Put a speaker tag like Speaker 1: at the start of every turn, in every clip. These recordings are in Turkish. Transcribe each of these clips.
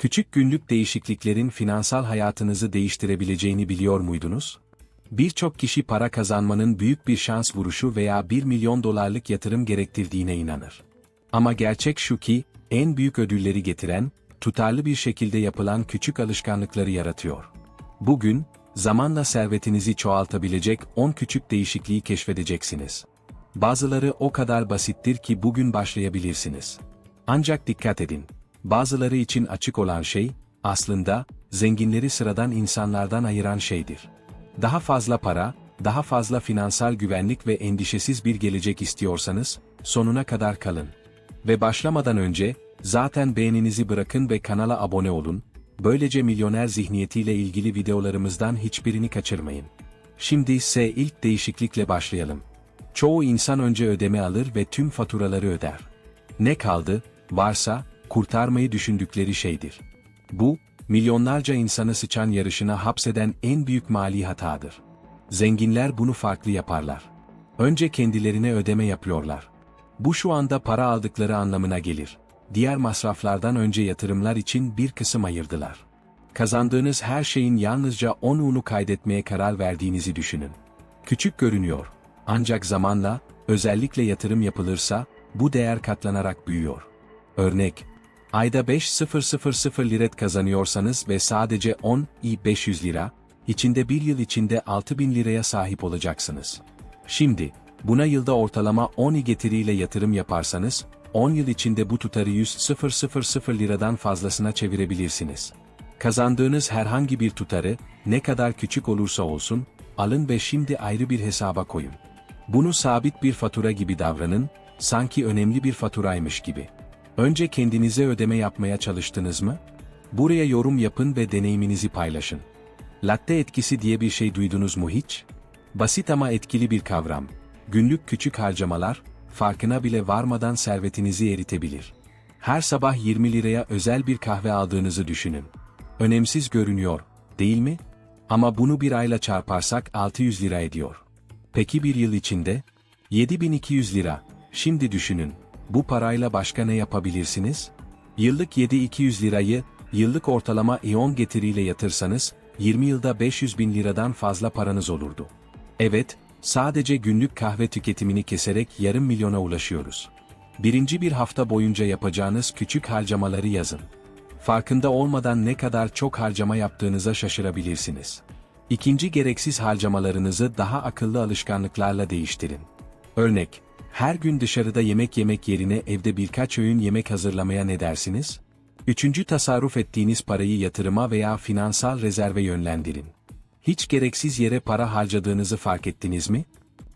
Speaker 1: Küçük günlük değişikliklerin finansal hayatınızı değiştirebileceğini biliyor muydunuz? Birçok kişi para kazanmanın büyük bir şans vuruşu veya 1 milyon dolarlık yatırım gerektirdiğine inanır. Ama gerçek şu ki, en büyük ödülleri getiren, tutarlı bir şekilde yapılan küçük alışkanlıkları yaratıyor. Bugün, zamanla servetinizi çoğaltabilecek 10 küçük değişikliği keşfedeceksiniz. Bazıları o kadar basittir ki bugün başlayabilirsiniz. Ancak dikkat edin. Bazıları için açık olan şey, aslında, zenginleri sıradan insanlardan ayıran şeydir. Daha fazla para, daha fazla finansal güvenlik ve endişesiz bir gelecek istiyorsanız, sonuna kadar kalın. Ve başlamadan önce, zaten beğeninizi bırakın ve kanala abone olun, böylece milyoner zihniyetiyle ilgili videolarımızdan hiçbirini kaçırmayın. Şimdi ise ilk değişiklikle başlayalım. Çoğu insan önce ödeme alır ve tüm faturaları öder. Ne kaldı, varsa, kurtarmayı düşündükleri şeydir. Bu, milyonlarca insanı sıçan yarışına hapseden en büyük mali hatadır. Zenginler bunu farklı yaparlar. Önce kendilerine ödeme yapıyorlar. Bu şu anda para aldıkları anlamına gelir. Diğer masraflardan önce yatırımlar için bir kısım ayırdılar. Kazandığınız her şeyin yalnızca 10'unu kaydetmeye karar verdiğinizi düşünün. Küçük görünüyor. Ancak zamanla, özellikle yatırım yapılırsa, bu değer katlanarak büyüyor. Örnek, ayda 5000 liret kazanıyorsanız ve sadece 10 i 500 lira, içinde bir yıl içinde 6000 liraya sahip olacaksınız. Şimdi, buna yılda ortalama 10 i getiriyle yatırım yaparsanız, 10 yıl içinde bu tutarı 100 liradan fazlasına çevirebilirsiniz. Kazandığınız herhangi bir tutarı, ne kadar küçük olursa olsun, alın ve şimdi ayrı bir hesaba koyun. Bunu sabit bir fatura gibi davranın, sanki önemli bir faturaymış gibi. Önce kendinize ödeme yapmaya çalıştınız mı? Buraya yorum yapın ve deneyiminizi paylaşın. Latte etkisi diye bir şey duydunuz mu hiç? Basit ama etkili bir kavram. Günlük küçük harcamalar, farkına bile varmadan servetinizi eritebilir. Her sabah 20 liraya özel bir kahve aldığınızı düşünün. Önemsiz görünüyor, değil mi? Ama bunu bir ayla çarparsak 600 lira ediyor. Peki bir yıl içinde? 7200 lira. Şimdi düşünün, bu parayla başka ne yapabilirsiniz? Yıllık 7200 lirayı, yıllık ortalama iyon getiriyle yatırsanız, 20 yılda 500 bin liradan fazla paranız olurdu. Evet, sadece günlük kahve tüketimini keserek yarım milyona ulaşıyoruz. Birinci bir hafta boyunca yapacağınız küçük harcamaları yazın. Farkında olmadan ne kadar çok harcama yaptığınıza şaşırabilirsiniz. İkinci gereksiz harcamalarınızı daha akıllı alışkanlıklarla değiştirin. Örnek, her gün dışarıda yemek yemek yerine evde birkaç öğün yemek hazırlamaya ne dersiniz? Üçüncü tasarruf ettiğiniz parayı yatırıma veya finansal rezerve yönlendirin. Hiç gereksiz yere para harcadığınızı fark ettiniz mi?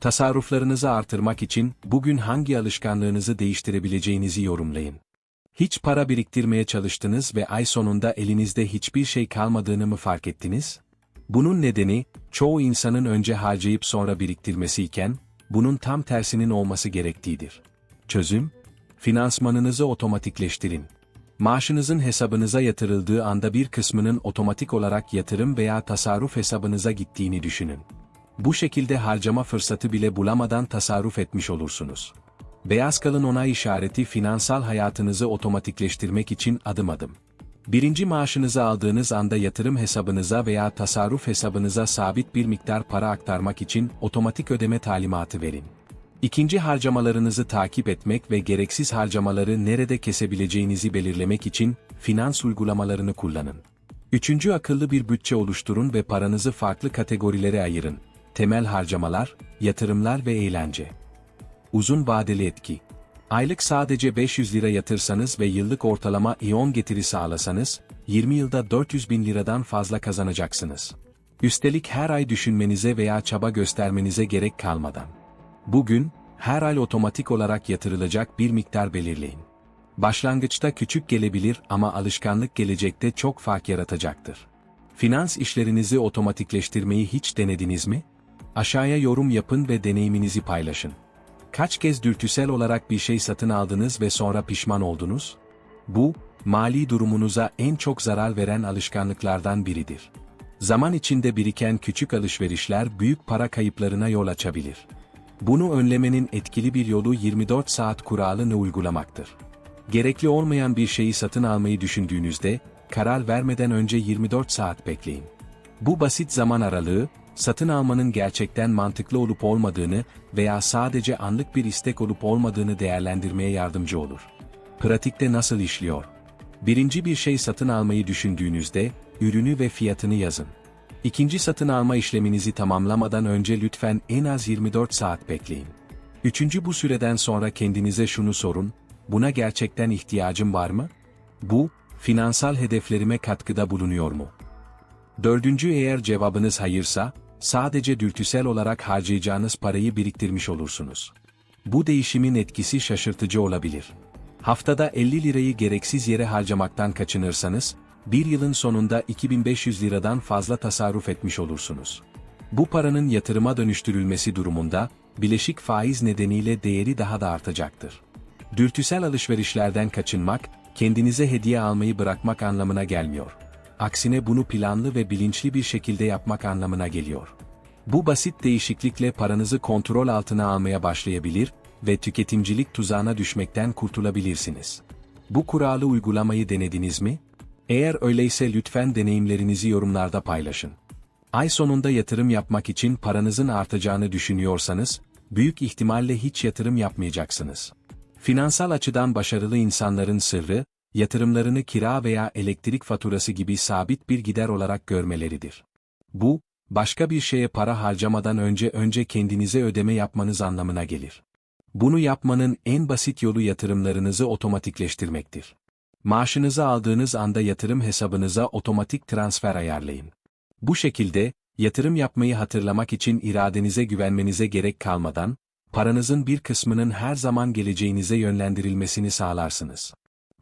Speaker 1: Tasarruflarınızı artırmak için bugün hangi alışkanlığınızı değiştirebileceğinizi yorumlayın. Hiç para biriktirmeye çalıştınız ve ay sonunda elinizde hiçbir şey kalmadığını mı fark ettiniz? Bunun nedeni, çoğu insanın önce harcayıp sonra biriktirmesi iken, bunun tam tersinin olması gerektiğidir. Çözüm? Finansmanınızı otomatikleştirin. Maaşınızın hesabınıza yatırıldığı anda bir kısmının otomatik olarak yatırım veya tasarruf hesabınıza gittiğini düşünün. Bu şekilde harcama fırsatı bile bulamadan tasarruf etmiş olursunuz. Beyaz kalın onay işareti finansal hayatınızı otomatikleştirmek için adım adım. Birinci maaşınızı aldığınız anda yatırım hesabınıza veya tasarruf hesabınıza sabit bir miktar para aktarmak için otomatik ödeme talimatı verin. İkinci harcamalarınızı takip etmek ve gereksiz harcamaları nerede kesebileceğinizi belirlemek için finans uygulamalarını kullanın. Üçüncü akıllı bir bütçe oluşturun ve paranızı farklı kategorilere ayırın. Temel harcamalar, yatırımlar ve eğlence. Uzun vadeli etki. Aylık sadece 500 lira yatırsanız ve yıllık ortalama iyon getiri sağlasanız, 20 yılda 400 bin liradan fazla kazanacaksınız. Üstelik her ay düşünmenize veya çaba göstermenize gerek kalmadan. Bugün, her ay otomatik olarak yatırılacak bir miktar belirleyin. Başlangıçta küçük gelebilir ama alışkanlık gelecekte çok fark yaratacaktır. Finans işlerinizi otomatikleştirmeyi hiç denediniz mi? Aşağıya yorum yapın ve deneyiminizi paylaşın. Kaç kez dürtüsel olarak bir şey satın aldınız ve sonra pişman oldunuz? Bu, mali durumunuza en çok zarar veren alışkanlıklardan biridir. Zaman içinde biriken küçük alışverişler büyük para kayıplarına yol açabilir. Bunu önlemenin etkili bir yolu 24 saat kuralını uygulamaktır. Gerekli olmayan bir şeyi satın almayı düşündüğünüzde, karar vermeden önce 24 saat bekleyin. Bu basit zaman aralığı, satın almanın gerçekten mantıklı olup olmadığını veya sadece anlık bir istek olup olmadığını değerlendirmeye yardımcı olur. Pratikte nasıl işliyor? Birinci bir şey satın almayı düşündüğünüzde, ürünü ve fiyatını yazın. İkinci satın alma işleminizi tamamlamadan önce lütfen en az 24 saat bekleyin. Üçüncü bu süreden sonra kendinize şunu sorun, buna gerçekten ihtiyacım var mı? Bu, finansal hedeflerime katkıda bulunuyor mu? Dördüncü eğer cevabınız hayırsa, sadece dürtüsel olarak harcayacağınız parayı biriktirmiş olursunuz. Bu değişimin etkisi şaşırtıcı olabilir. Haftada 50 lirayı gereksiz yere harcamaktan kaçınırsanız, bir yılın sonunda 2500 liradan fazla tasarruf etmiş olursunuz. Bu paranın yatırıma dönüştürülmesi durumunda, bileşik faiz nedeniyle değeri daha da artacaktır. Dürtüsel alışverişlerden kaçınmak, kendinize hediye almayı bırakmak anlamına gelmiyor. Aksine bunu planlı ve bilinçli bir şekilde yapmak anlamına geliyor. Bu basit değişiklikle paranızı kontrol altına almaya başlayabilir ve tüketimcilik tuzağına düşmekten kurtulabilirsiniz. Bu kuralı uygulamayı denediniz mi? Eğer öyleyse lütfen deneyimlerinizi yorumlarda paylaşın. Ay sonunda yatırım yapmak için paranızın artacağını düşünüyorsanız, büyük ihtimalle hiç yatırım yapmayacaksınız. Finansal açıdan başarılı insanların sırrı, yatırımlarını kira veya elektrik faturası gibi sabit bir gider olarak görmeleridir. Bu, başka bir şeye para harcamadan önce önce kendinize ödeme yapmanız anlamına gelir. Bunu yapmanın en basit yolu yatırımlarınızı otomatikleştirmektir. Maaşınızı aldığınız anda yatırım hesabınıza otomatik transfer ayarlayın. Bu şekilde, yatırım yapmayı hatırlamak için iradenize güvenmenize gerek kalmadan, paranızın bir kısmının her zaman geleceğinize yönlendirilmesini sağlarsınız.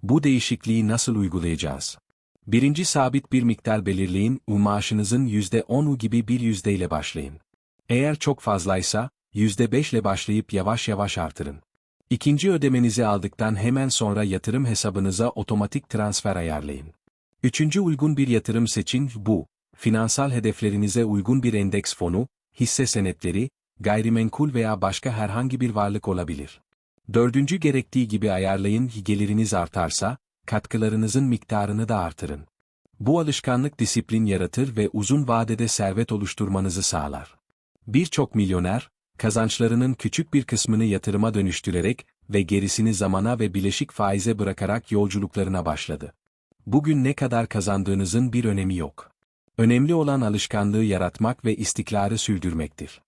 Speaker 1: Bu değişikliği nasıl uygulayacağız? Birinci sabit bir miktar belirleyin, u maaşınızın %10'u gibi bir yüzdeyle başlayın. Eğer çok fazlaysa, %5 ile başlayıp yavaş yavaş artırın. İkinci ödemenizi aldıktan hemen sonra yatırım hesabınıza otomatik transfer ayarlayın. Üçüncü uygun bir yatırım seçin, bu, finansal hedeflerinize uygun bir endeks fonu, hisse senetleri, gayrimenkul veya başka herhangi bir varlık olabilir. Dördüncü gerektiği gibi ayarlayın, geliriniz artarsa, katkılarınızın miktarını da artırın. Bu alışkanlık disiplin yaratır ve uzun vadede servet oluşturmanızı sağlar. Birçok milyoner, kazançlarının küçük bir kısmını yatırıma dönüştürerek ve gerisini zamana ve bileşik faize bırakarak yolculuklarına başladı. Bugün ne kadar kazandığınızın bir önemi yok. Önemli olan alışkanlığı yaratmak ve istikrarı sürdürmektir.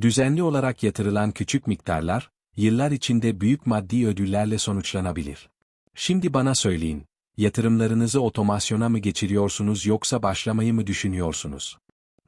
Speaker 1: Düzenli olarak yatırılan küçük miktarlar, yıllar içinde büyük maddi ödüllerle sonuçlanabilir. Şimdi bana söyleyin, yatırımlarınızı otomasyona mı geçiriyorsunuz yoksa başlamayı mı düşünüyorsunuz?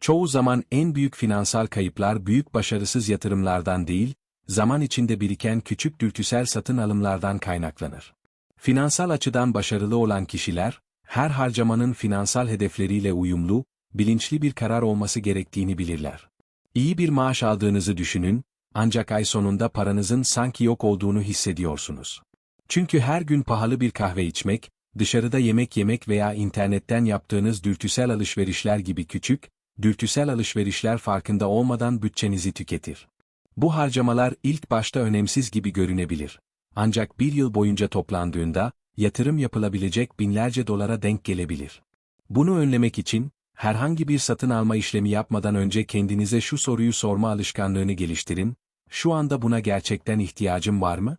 Speaker 1: Çoğu zaman en büyük finansal kayıplar büyük başarısız yatırımlardan değil, zaman içinde biriken küçük dürtüsel satın alımlardan kaynaklanır. Finansal açıdan başarılı olan kişiler, her harcamanın finansal hedefleriyle uyumlu, bilinçli bir karar olması gerektiğini bilirler. İyi bir maaş aldığınızı düşünün, ancak ay sonunda paranızın sanki yok olduğunu hissediyorsunuz. Çünkü her gün pahalı bir kahve içmek, dışarıda yemek yemek veya internetten yaptığınız dürtüsel alışverişler gibi küçük, dürtüsel alışverişler farkında olmadan bütçenizi tüketir. Bu harcamalar ilk başta önemsiz gibi görünebilir. Ancak bir yıl boyunca toplandığında, yatırım yapılabilecek binlerce dolara denk gelebilir. Bunu önlemek için, herhangi bir satın alma işlemi yapmadan önce kendinize şu soruyu sorma alışkanlığını geliştirin, şu anda buna gerçekten ihtiyacım var mı?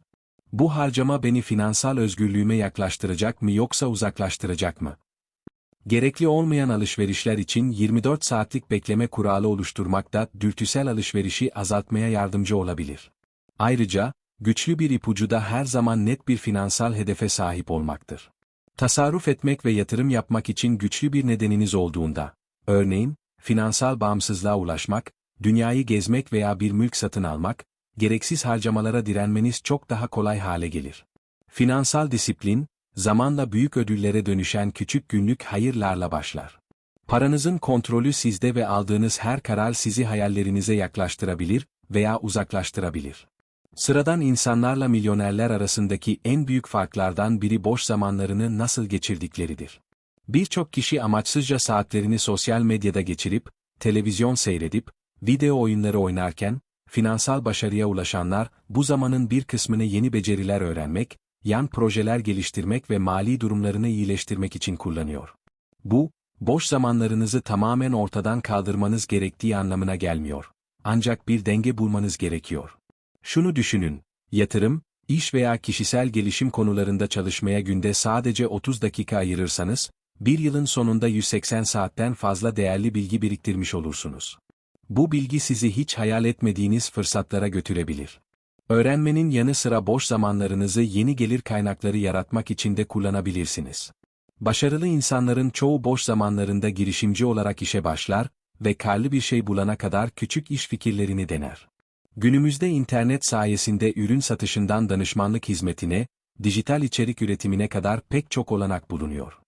Speaker 1: Bu harcama beni finansal özgürlüğüme yaklaştıracak mı yoksa uzaklaştıracak mı? Gerekli olmayan alışverişler için 24 saatlik bekleme kuralı oluşturmak da dürtüsel alışverişi azaltmaya yardımcı olabilir. Ayrıca, güçlü bir ipucu da her zaman net bir finansal hedefe sahip olmaktır. Tasarruf etmek ve yatırım yapmak için güçlü bir nedeniniz olduğunda, örneğin, finansal bağımsızlığa ulaşmak, dünyayı gezmek veya bir mülk satın almak, gereksiz harcamalara direnmeniz çok daha kolay hale gelir. Finansal disiplin, zamanla büyük ödüllere dönüşen küçük günlük hayırlarla başlar. Paranızın kontrolü sizde ve aldığınız her karar sizi hayallerinize yaklaştırabilir veya uzaklaştırabilir. Sıradan insanlarla milyonerler arasındaki en büyük farklardan biri boş zamanlarını nasıl geçirdikleridir. Birçok kişi amaçsızca saatlerini sosyal medyada geçirip, televizyon seyredip, video oyunları oynarken, finansal başarıya ulaşanlar, bu zamanın bir kısmını yeni beceriler öğrenmek, yan projeler geliştirmek ve mali durumlarını iyileştirmek için kullanıyor. Bu, boş zamanlarınızı tamamen ortadan kaldırmanız gerektiği anlamına gelmiyor. Ancak bir denge bulmanız gerekiyor. Şunu düşünün, yatırım, iş veya kişisel gelişim konularında çalışmaya günde sadece 30 dakika ayırırsanız, bir yılın sonunda 180 saatten fazla değerli bilgi biriktirmiş olursunuz. Bu bilgi sizi hiç hayal etmediğiniz fırsatlara götürebilir. Öğrenmenin yanı sıra boş zamanlarınızı yeni gelir kaynakları yaratmak için de kullanabilirsiniz. Başarılı insanların çoğu boş zamanlarında girişimci olarak işe başlar ve karlı bir şey bulana kadar küçük iş fikirlerini dener. Günümüzde internet sayesinde ürün satışından danışmanlık hizmetine, dijital içerik üretimine kadar pek çok olanak bulunuyor.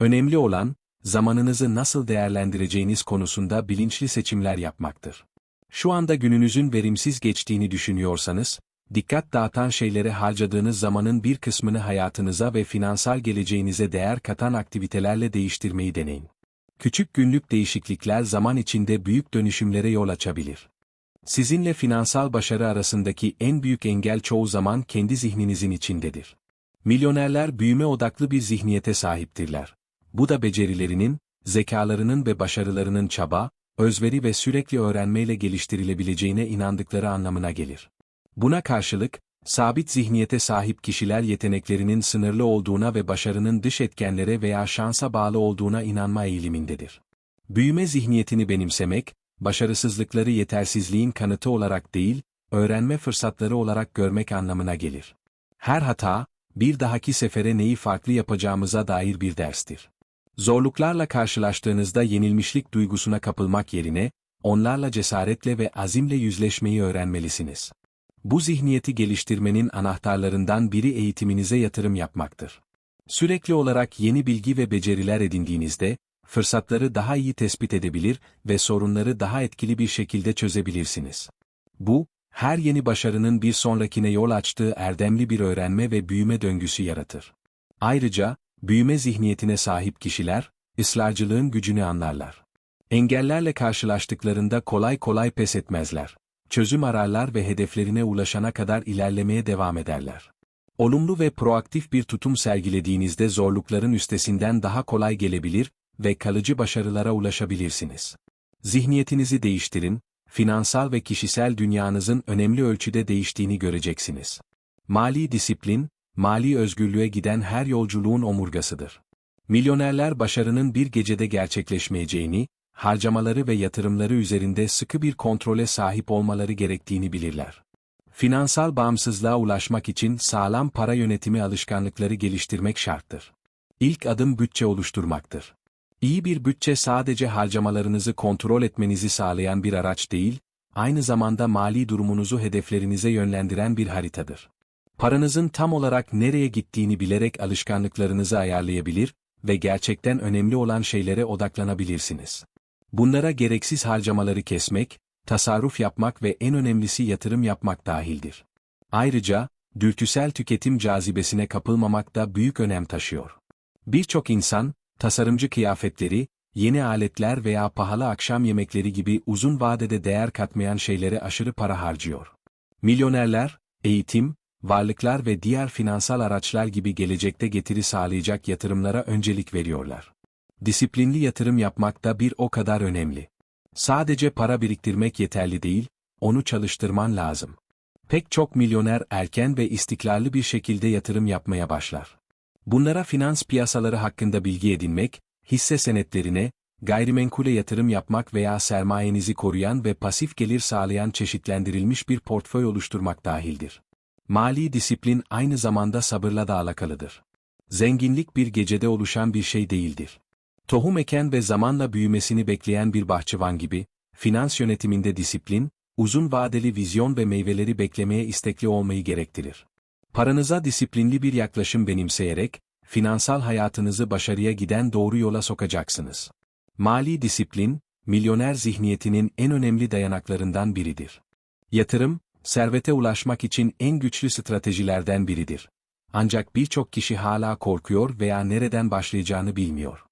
Speaker 1: Önemli olan, zamanınızı nasıl değerlendireceğiniz konusunda bilinçli seçimler yapmaktır. Şu anda gününüzün verimsiz geçtiğini düşünüyorsanız, dikkat dağıtan şeylere harcadığınız zamanın bir kısmını hayatınıza ve finansal geleceğinize değer katan aktivitelerle değiştirmeyi deneyin. Küçük günlük değişiklikler zaman içinde büyük dönüşümlere yol açabilir. Sizinle finansal başarı arasındaki en büyük engel çoğu zaman kendi zihninizin içindedir. Milyonerler büyüme odaklı bir zihniyete sahiptirler. Bu da becerilerinin, zekalarının ve başarılarının çaba, özveri ve sürekli öğrenmeyle geliştirilebileceğine inandıkları anlamına gelir. Buna karşılık, sabit zihniyete sahip kişiler yeteneklerinin sınırlı olduğuna ve başarının dış etkenlere veya şansa bağlı olduğuna inanma eğilimindedir. Büyüme zihniyetini benimsemek, başarısızlıkları yetersizliğin kanıtı olarak değil, öğrenme fırsatları olarak görmek anlamına gelir. Her hata, bir dahaki sefere neyi farklı yapacağımıza dair bir derstir. Zorluklarla karşılaştığınızda yenilmişlik duygusuna kapılmak yerine, onlarla cesaretle ve azimle yüzleşmeyi öğrenmelisiniz. Bu zihniyeti geliştirmenin anahtarlarından biri eğitiminize yatırım yapmaktır. Sürekli olarak yeni bilgi ve beceriler edindiğinizde, fırsatları daha iyi tespit edebilir ve sorunları daha etkili bir şekilde çözebilirsiniz. Bu, her yeni başarının bir sonrakine yol açtığı erdemli bir öğrenme ve büyüme döngüsü yaratır. Ayrıca, büyüme zihniyetine sahip kişiler, ısrarcılığın gücünü anlarlar. Engellerle karşılaştıklarında kolay kolay pes etmezler. Çözüm ararlar ve hedeflerine ulaşana kadar ilerlemeye devam ederler. Olumlu ve proaktif bir tutum sergilediğinizde zorlukların üstesinden daha kolay gelebilir ve kalıcı başarılara ulaşabilirsiniz. Zihniyetinizi değiştirin, finansal ve kişisel dünyanızın önemli ölçüde değiştiğini göreceksiniz. Mali disiplin, mali özgürlüğe giden her yolculuğun omurgasıdır. Milyonerler başarının bir gecede gerçekleşmeyeceğini, harcamaları ve yatırımları üzerinde sıkı bir kontrole sahip olmaları gerektiğini bilirler. Finansal bağımsızlığa ulaşmak için sağlam para yönetimi alışkanlıkları geliştirmek şarttır. İlk adım bütçe oluşturmaktır. İyi bir bütçe sadece harcamalarınızı kontrol etmenizi sağlayan bir araç değil, aynı zamanda mali durumunuzu hedeflerinize yönlendiren bir haritadır. Paranızın tam olarak nereye gittiğini bilerek alışkanlıklarınızı ayarlayabilir ve gerçekten önemli olan şeylere odaklanabilirsiniz. Bunlara gereksiz harcamaları kesmek, tasarruf yapmak ve en önemlisi yatırım yapmak dahildir. Ayrıca, dürtüsel tüketim cazibesine kapılmamak da büyük önem taşıyor. Birçok insan, tasarımcı kıyafetleri, yeni aletler veya pahalı akşam yemekleri gibi uzun vadede değer katmayan şeylere aşırı para harcıyor. Milyonerler, eğitim, varlıklar ve diğer finansal araçlar gibi gelecekte getiri sağlayacak yatırımlara öncelik veriyorlar. Disiplinli yatırım yapmak da bir o kadar önemli. Sadece para biriktirmek yeterli değil, onu çalıştırman lazım. Pek çok milyoner erken ve istikrarlı bir şekilde yatırım yapmaya başlar. Bunlara finans piyasaları hakkında bilgi edinmek, hisse senetlerine, gayrimenkule yatırım yapmak veya sermayenizi koruyan ve pasif gelir sağlayan çeşitlendirilmiş bir portföy oluşturmak dahildir. Mali disiplin aynı zamanda sabırla da alakalıdır. Zenginlik bir gecede oluşan bir şey değildir. Tohum eken ve zamanla büyümesini bekleyen bir bahçıvan gibi, finans yönetiminde disiplin, uzun vadeli vizyon ve meyveleri beklemeye istekli olmayı gerektirir. Paranıza disiplinli bir yaklaşım benimseyerek, finansal hayatınızı başarıya giden doğru yola sokacaksınız. Mali disiplin, milyoner zihniyetinin en önemli dayanaklarından biridir. Yatırım, servete ulaşmak için en güçlü stratejilerden biridir. Ancak birçok kişi hala korkuyor veya nereden başlayacağını bilmiyor.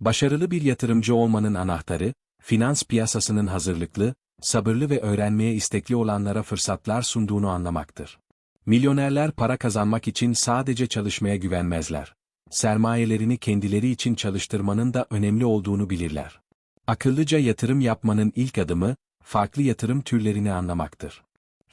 Speaker 1: Başarılı bir yatırımcı olmanın anahtarı, finans piyasasının hazırlıklı, sabırlı ve öğrenmeye istekli olanlara fırsatlar sunduğunu anlamaktır. Milyonerler para kazanmak için sadece çalışmaya güvenmezler. sermayelerini kendileri için çalıştırmanın da önemli olduğunu bilirler. Akıllıca yatırım yapmanın ilk adımı, farklı yatırım türlerini anlamaktır.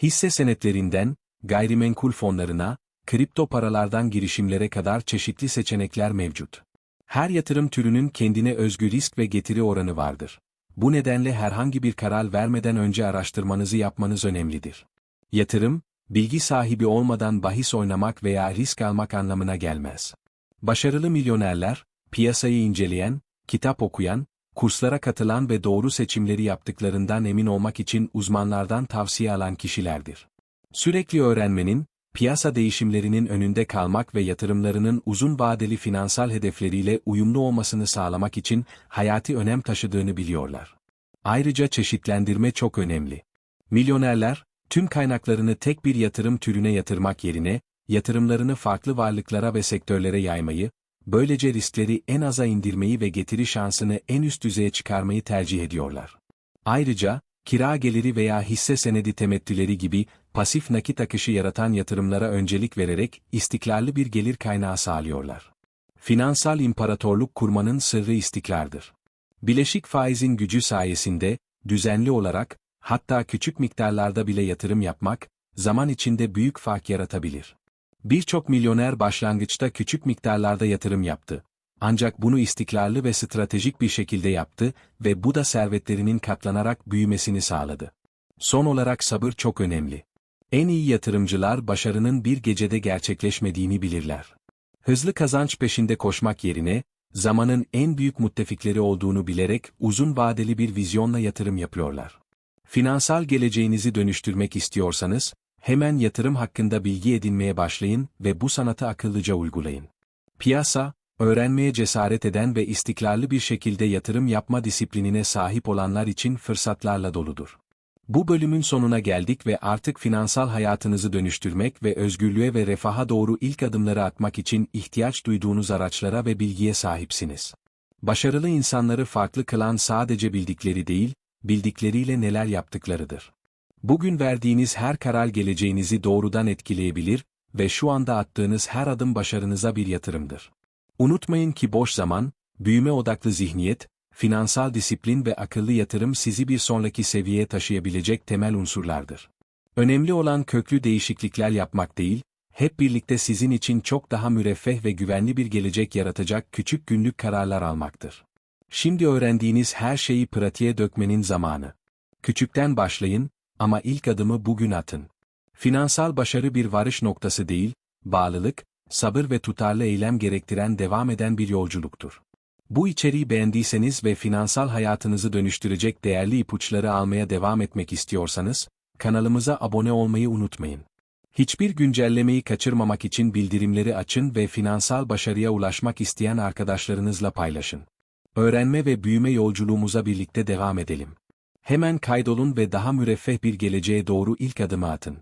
Speaker 1: Hisse senetlerinden, gayrimenkul fonlarına, kripto paralardan girişimlere kadar çeşitli seçenekler mevcut. Her yatırım türünün kendine özgü risk ve getiri oranı vardır. Bu nedenle herhangi bir karar vermeden önce araştırmanızı yapmanız önemlidir. Yatırım, bilgi sahibi olmadan bahis oynamak veya risk almak anlamına gelmez. Başarılı milyonerler, piyasayı inceleyen, kitap okuyan, kurslara katılan ve doğru seçimleri yaptıklarından emin olmak için uzmanlardan tavsiye alan kişilerdir. Sürekli öğrenmenin, piyasa değişimlerinin önünde kalmak ve yatırımlarının uzun vadeli finansal hedefleriyle uyumlu olmasını sağlamak için hayati önem taşıdığını biliyorlar. Ayrıca çeşitlendirme çok önemli. Milyonerler, tüm kaynaklarını tek bir yatırım türüne yatırmak yerine, yatırımlarını farklı varlıklara ve sektörlere yaymayı, böylece riskleri en aza indirmeyi ve getiri şansını en üst düzeye çıkarmayı tercih ediyorlar. Ayrıca, kira geliri veya hisse senedi temettüleri gibi pasif nakit akışı yaratan yatırımlara öncelik vererek istikrarlı bir gelir kaynağı sağlıyorlar. Finansal imparatorluk kurmanın sırrı istikrardır. Bileşik faizin gücü sayesinde, düzenli olarak, hatta küçük miktarlarda bile yatırım yapmak, zaman içinde büyük fark yaratabilir. Birçok milyoner başlangıçta küçük miktarlarda yatırım yaptı. Ancak bunu istikrarlı ve stratejik bir şekilde yaptı ve bu da servetlerinin katlanarak büyümesini sağladı. Son olarak sabır çok önemli. En iyi yatırımcılar başarının bir gecede gerçekleşmediğini bilirler. Hızlı kazanç peşinde koşmak yerine, zamanın en büyük müttefikleri olduğunu bilerek uzun vadeli bir vizyonla yatırım yapıyorlar. Finansal geleceğinizi dönüştürmek istiyorsanız, hemen yatırım hakkında bilgi edinmeye başlayın ve bu sanatı akıllıca uygulayın. Piyasa, öğrenmeye cesaret eden ve istikrarlı bir şekilde yatırım yapma disiplinine sahip olanlar için fırsatlarla doludur. Bu bölümün sonuna geldik ve artık finansal hayatınızı dönüştürmek ve özgürlüğe ve refaha doğru ilk adımları atmak için ihtiyaç duyduğunuz araçlara ve bilgiye sahipsiniz. Başarılı insanları farklı kılan sadece bildikleri değil, bildikleriyle neler yaptıklarıdır. Bugün verdiğiniz her karar geleceğinizi doğrudan etkileyebilir ve şu anda attığınız her adım başarınıza bir yatırımdır. Unutmayın ki boş zaman, büyüme odaklı zihniyet, finansal disiplin ve akıllı yatırım sizi bir sonraki seviyeye taşıyabilecek temel unsurlardır. Önemli olan köklü değişiklikler yapmak değil, hep birlikte sizin için çok daha müreffeh ve güvenli bir gelecek yaratacak küçük günlük kararlar almaktır. Şimdi öğrendiğiniz her şeyi pratiğe dökmenin zamanı. Küçükten başlayın ama ilk adımı bugün atın. Finansal başarı bir varış noktası değil, bağlılık, sabır ve tutarlı eylem gerektiren devam eden bir yolculuktur. Bu içeriği beğendiyseniz ve finansal hayatınızı dönüştürecek değerli ipuçları almaya devam etmek istiyorsanız, kanalımıza abone olmayı unutmayın. Hiçbir güncellemeyi kaçırmamak için bildirimleri açın ve finansal başarıya ulaşmak isteyen arkadaşlarınızla paylaşın. Öğrenme ve büyüme yolculuğumuza birlikte devam edelim. Hemen kaydolun ve daha müreffeh bir geleceğe doğru ilk adımı atın.